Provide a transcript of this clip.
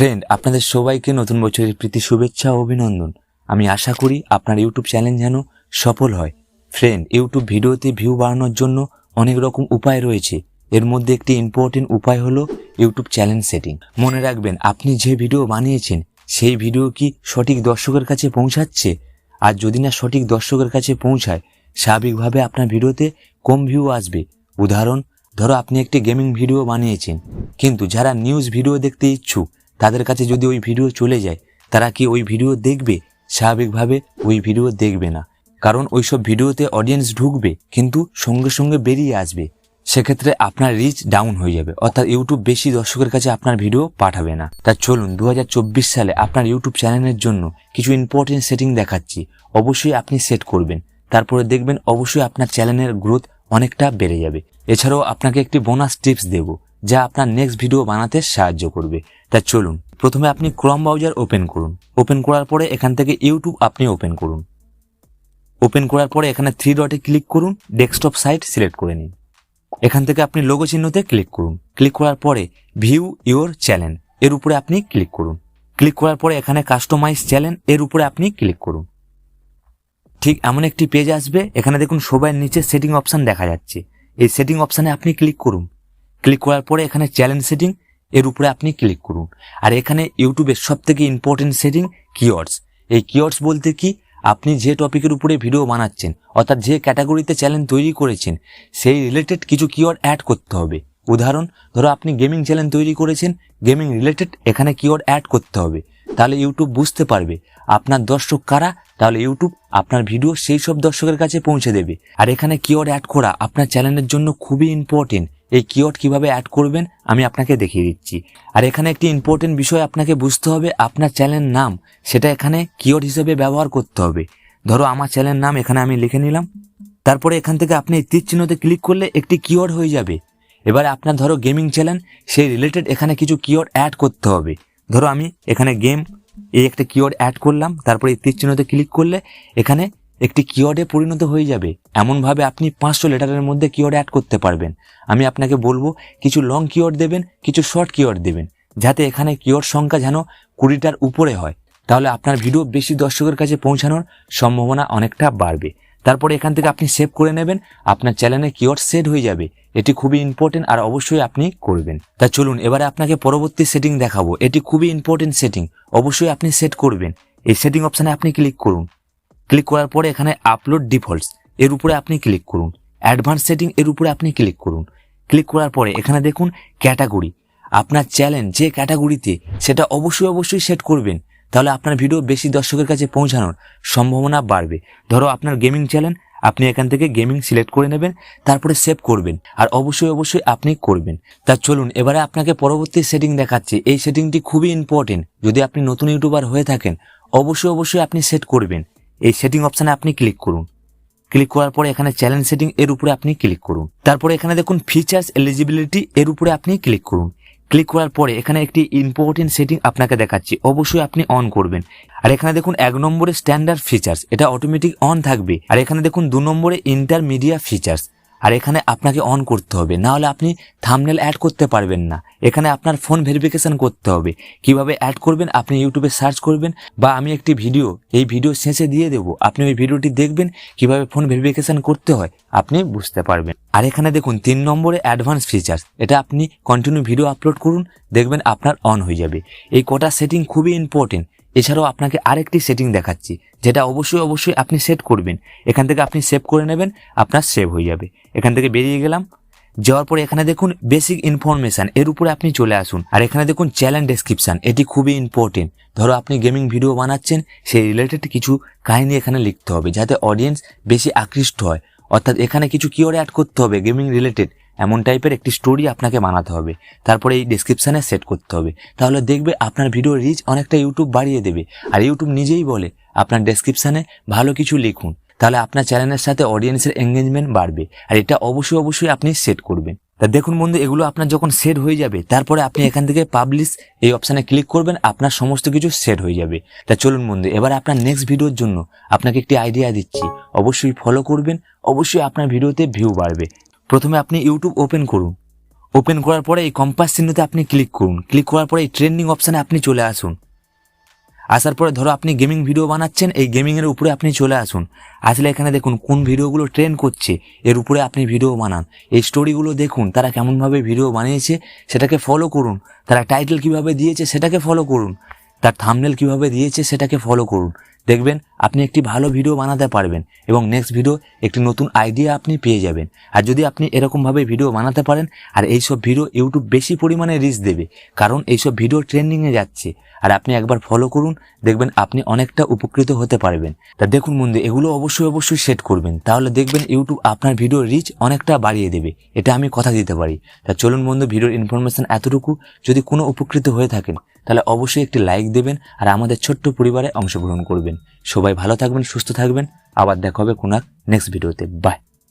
Friend আপনাদের সবাইকে নতুন বছরের প্রীতি, শুভেচ্ছা ও অভিনন্দন। আমি আশা করি আপনার ইউটিউব চ্যানেল যেন সফল হয়। ফ্রেন্ড ইউটিউব ভিডিওতে ভিউ বাড়ানোর জন্য অনেক রকম উপায় রয়েছে। এর মধ্যে একটি ইম্পর্টেন্ট উপায় হলো ইউটিউব চ্যানেল সেটিং মনে রাখবেন, আপনি যে ভিডিও বানিয়েছেন, সেই ভিডিও কি সঠিক দর্শকের কাছে পৌঁছাচ্ছে? আর যদি না সঠিক দর্শকের কাছে পৌঁছায়, স্বাভাবিকভাবে আপনার ভিডিওতে কম ভিউ আসবে। উদাহরণ, ধরো আপনি একটি গেমিং ভিডিও বানিয়েছেন। কিন্তু যারা নিউজ ভিডিও দেখতে ইচ্ছুক তাদের কাছে যদি ওই ভিডিও চলে যায়, তারা কি ওই ভিডিও দেখবে? স্বাভাবিকভাবে ওই ভিডিও দেখবে না। কারণ ওইসব ভিডিওতে অডিয়েন্স ঢুকবে, কিন্তু সঙ্গে সঙ্গে বেরিয়ে আসবে। সেক্ষেত্রে আপনার রিচ ডাউন হয়ে যাবে। অর্থাৎ ইউটিউব বেশি দর্শকের কাছে আপনার ভিডিও পাঠাবে না। তা চলুন দু হাজার চব্বিশ সালে আপনার ইউটিউব চ্যানেলের জন্য কিছু ইম্পর্টেন্ট সেটিং দেখাচ্ছি। অবশ্যই আপনি সেট করবেন। তারপরে দেখবেন অবশ্যই আপনার চ্যানেলের গ্রোথ অনেকটা বেড়ে যাবে। এছাড়াও আপনাকে একটি বোনাস টিপস দেব। যা আপনার নেক্সট ভিডিও বানাতে সাহায্য করবে। তা চলুন, প্রথমে আপনি ক্রম ব্রাউজার ওপেন করুন। ওপেন করার পরে এখান থেকে ইউটিউব আপনি ওপেন করুন। ওপেন করার পরে এখানে থ্রি ডটে ক্লিক করুন ডেস্কটপ সাইট সিলেক্ট করে নিন। এখান থেকে আপনি লোগো চিহ্নতে ক্লিক করুন। ক্লিক করার পরে ভিউ ইওর চ্যানেল এর উপরে আপনি ক্লিক করুন। ক্লিক করার পরে এখানে কাস্টমাইজ চ্যানেল এর উপরে আপনি ক্লিক করুন। ঠিক এমন একটি পেজ আসবে, এখানে দেখুন সবার নিচে সেটিং অপশান দেখা যাচ্ছে। এই সেটিং অপশানে আপনি ক্লিক করুন। ক্লিক করার পরে এখানে চ্যালেঞ্জ সেটিং এর উপরে আপনি ক্লিক করুন। আর এখানে ইউটিউবের সব থেকে ইম্পর্টেন্ট সেটিং কিওয়ার্ডস এই কিওয়ার্ডস বলতে কি? আপনি যে টপিকের উপরে ভিডিও বানাচ্ছেন, অর্থাৎ যে ক্যাটাগরিতে চ্যানেল তৈরি করেছেন, সেই রিলেটেড কিছু কিওয়ার্ড অ্যাড করতে হবে। উদাহরণ, ধরো আপনি গেমিং চ্যানেল তৈরি করেছেন গেমিং রিলেটেড এখানে কিওয়ার্ড অ্যাড করতে হবে। তাহলে ইউটিউব বুঝতে পারবে। আপনার দর্শক কারা? তাহলে ইউটিউব আপনার ভিডিও সেই সব দর্শকের কাছে পৌঁছে দেবে। আর এখানে কিওয়ার্ড অ্যাড করা আপনার চ্যানেলের জন্য খুবই ইম্পর্টেন্ট এই কিওয়ার্ড কীভাবে অ্যাড করবেন আমি আপনাকে দেখিয়ে দিচ্ছি। আর এখানে একটি ইম্পর্টেন্ট বিষয় আপনাকে বুঝতে হবে, আপনার চ্যানেলের নাম। সেটা এখানে কিওয়ার্ড হিসেবে ব্যবহার করতে হবে। ধরো আমার চ্যানেলের নাম এখানে আমি লিখে নিলাম। তারপরে এখান থেকে আপনি তীর চিহ্নতে ক্লিক করলে একটি কিওয়ার্ড হয়ে যাবে। এবারে আপনার ধরো গেমিং চ্যানেল সেই রিলেটেড এখানে কিছু কিওয়ার্ড অ্যাড করতে হবে। ধরো আমি এখানে গেম এই একটা কিওয়ার্ড অ্যাড করলাম, তারপরে এই চিহ্নতে ক্লিক করলে এখানে একটি কিওয়ার্ডে পরিণত হয়ে যাবে। এমনভাবে আপনি পাঁচশো লেটারের মধ্যে কিওয়ার্ড অ্যাড করতে পারবেন। আমি আপনাকে বলব, কিছু লং কিওয়ার্ড দেবেন, কিছু শর্ট কিওয়ার্ড দেবেন, যাতে এখানে কিওয়ার্ড সংখ্যা যেন কুড়িটার উপরে হয়। তাহলে আপনার ভিডিও বেশি দর্শকের কাছে পৌঁছানোর সম্ভাবনা অনেকটা বাড়বে। তারপরে এখান থেকে আপনি সেভ করে নেবেন, আপনার চ্যানেলে কিওয়ার্ড সেট হয়ে যাবে। এটি খুবই ইম্পর্টেন্ট আর অবশ্যই আপনি করবেন। তা চলুন, এবারে আপনাকে পরবর্তী সেটিং দেখাবো। এটি খুবই ইম্পর্টেন্ট সেটিং অবশ্যই আপনি সেট করবেন। এই সেটিং অপশানে আপনি ক্লিক করুন। ক্লিক করার পরে এখানে আপলোড ডিফল্টস এর উপরে আপনি ক্লিক করুন। অ্যাডভান্স সেটিং এর উপরে আপনি ক্লিক করুন। ক্লিক করার পরে এখানে দেখুন ক্যাটাগরি আপনার চ্যানেল যে ক্যাটাগরিতে সেটা অবশ্যই অবশ্যই সেট করবেন। তাহলে আপনার ভিডিও বেশি দর্শকের কাছে পৌঁছানোর সম্ভাবনা বাড়বে। ধরো আপনার গেমিং চ্যানেল আপনি এখান থেকে গেমিং সিলেক্ট করে নেবেন, তারপরে সেভ করবেন, আর অবশ্যই অবশ্যই আপনি করবেন। তা চলুন, এবারে আপনাকে পরবর্তী সেটিং দেখাচ্ছি। এই সেটিংটি খুবই ইম্পর্টেন্ট যদি আপনি নতুন ইউটিউবার হয়ে থাকেন, অবশ্যই অবশ্যই আপনি সেট করবেন। এই সেটিং অপশানে আপনি ক্লিক করুন। ক্লিক করার পরে এখানে চ্যালেঞ্জ সেটিং এর উপরে আপনি ক্লিক করুন। তারপরে এখানে দেখুন ফিচার্স এলিজিবিলিটি এর উপরে আপনি ক্লিক করুন। ক্লিক করার পরে এখানে একটি ইম্পর্টেন্ট সেটিং আপনাকে দেখাচ্ছি। অবশ্যই আপনি অন করবেন। আর এখানে দেখুন এক নম্বরে স্ট্যান্ডার্ড ফিচার্স এটা অটোমেটিক অন থাকবে। আর এখানে দেখুন দু নম্বরে ইন্টারমিডিয়া ফিচার্স আর এখানে আপনাকে অন করতে হবে। না হলে আপনি থামনেল অ্যাড করতে পারবেন না। এখানে আপনার ফোন ভেরিফিকেশন করতে হবে। কীভাবে অ্যাড করবেন? আপনি ইউটিউবে সার্চ করবেন বা আমি একটি ভিডিও এই ভিডিও শেষে দিয়ে দেব। আপনি ওই ভিডিওটি দেখবেন, কীভাবে ফোন ভেরিফিকেশান করতে হয়, আপনি বুঝতে পারবেন। আর এখানে দেখুন, তিন নম্বরে অ্যাডভান্স ফিচার্স এটা আপনি কন্টিনিউ ভিডিও আপলোড করুন, দেখবেন আপনার অন হয়ে যাবে। এই কটা সেটিং খুবই ইম্পর্টেন্ট এছাড়াও আপনাকে আরেকটি সেটিং দেখাচ্ছি, যেটা অবশ্যই অবশ্যই আপনি সেট করবেন। এখান থেকে আপনি সেভ করে নেবেন, আপনার সেভ হয়ে যাবে। এখান থেকে বেরিয়ে গেলাম। যাওয়ার পরে এখানে দেখুন বেসিক ইনফরমেশন এর উপরে আপনি চলে আসুন। আর এখানে দেখুন চ্যানেল ডেসক্রিপশন এটি খুবই ইম্পর্টেন্ট ধরো আপনি গেমিং ভিডিও বানাচ্ছেন, সেই রিলেটেড কিছু কাহিনী এখানে লিখতে হবে, যাতে অডিয়েন্স বেশি আকৃষ্ট হয়। অর্থাৎ এখানে কিছু কিওয়ার্ড অ্যাড করতে হবে গেমিং রিলেটেড এমন টাইপের একটি স্টোরি আপনাকে বানাতে হবে। তারপরে এই ডিসক্রিপশানে সেট করতে হবে। তাহলে দেখবে আপনার ভিডিও রিচ অনেকটা ইউটিউব বাড়িয়ে দেবে। আর ইউটিউব নিজেই বলে, আপনার ডেসক্রিপশানে ভালো কিছু লিখুন। তাহলে আপনার চ্যানেলের সাথে অডিয়েন্সের এঙ্গেজমেন্ট বাড়বে। আর এটা অবশ্যই অবশ্যই আপনি সেট করবেন। তা দেখুন বন্ধু, এগুলো আপনার যখন সেট হয়ে যাবে, তারপরে আপনি এখান থেকে পাবলিশ এই অপশানে ক্লিক করবেন, আপনার সমস্ত কিছু সেট হয়ে যাবে। তা চলুন বন্ধু, এবার আপনার নেক্সট ভিডিওর জন্য আপনাকে একটি আইডিয়া দিচ্ছি। অবশ্যই ফলো করবেন, অবশ্যই আপনার ভিডিওতে ভিউ বাড়বে। প্রথমে আপনি ইউটিউব ওপেন করুন। ওপেন করার পরে এই কম্পাস চিহ্নতে আপনি ক্লিক করুন। ক্লিক করার পরে এই ট্রেন্ডিং অপশানে আপনি চলে আসুন। আসার পরে ধরো আপনি গেমিং ভিডিও বানাচ্ছেন, এই গেমিংয়ের উপরে আপনি চলে আসুন। আসলে এখানে দেখুন কোন ভিডিওগুলো ট্রেন্ড করছে, এর উপরে আপনি ভিডিও বানান। এই স্টোরিগুলো দেখুন, তারা কেমনভাবে ভিডিও বানিয়েছে, সেটাকে ফলো করুন। তারা টাইটেল কীভাবে দিয়েছে, সেটাকে ফলো করুন। তার থামনেল কীভাবে দিয়েছে, সেটাকে ফলো করুন। দেখবেন আপনি একটি ভালো ভিডিও বানাতে পারবেন এবং নেক্সট ভিডিও একটি নতুন আইডিয়া আপনি পেয়ে যাবেন। আর যদি আপনি এরকমভাবে ভিডিও বানাতে পারেন, আর এইসব ভিডিও ইউটিউব বেশি পরিমাণে রিচ দেবে, কারণ এইসব ভিডিও ট্রেন্ডিংয়ে যাচ্ছে। আর আপনি একবার ফলো করুন, দেখবেন আপনি অনেকটা উপকৃত হতে পারবেন। তা দেখুন বন্ধু, এগুলো অবশ্যই অবশ্যই সেট করবেন। তাহলে দেখবেন ইউটিউব আপনার ভিডিও রিচ অনেকটা বাড়িয়ে দেবে। এটা আমি কথা দিতে পারি। তা চলুন বন্ধু ভিডিওর ইনফরমেশন এতটুকু। যদি কোনো উপকৃত হয়ে থাকেন, তাহলে অবশ্যই একটি লাইক দেবেন, আর আমাদের ছোট্ট পরিবারে অংশগ্রহণ করবেন। সবাই ভালো থাকবেন সুস্থ থাকবেন। আবার দেখা হবে কোনো নেক্সট ভিডিওতে বাই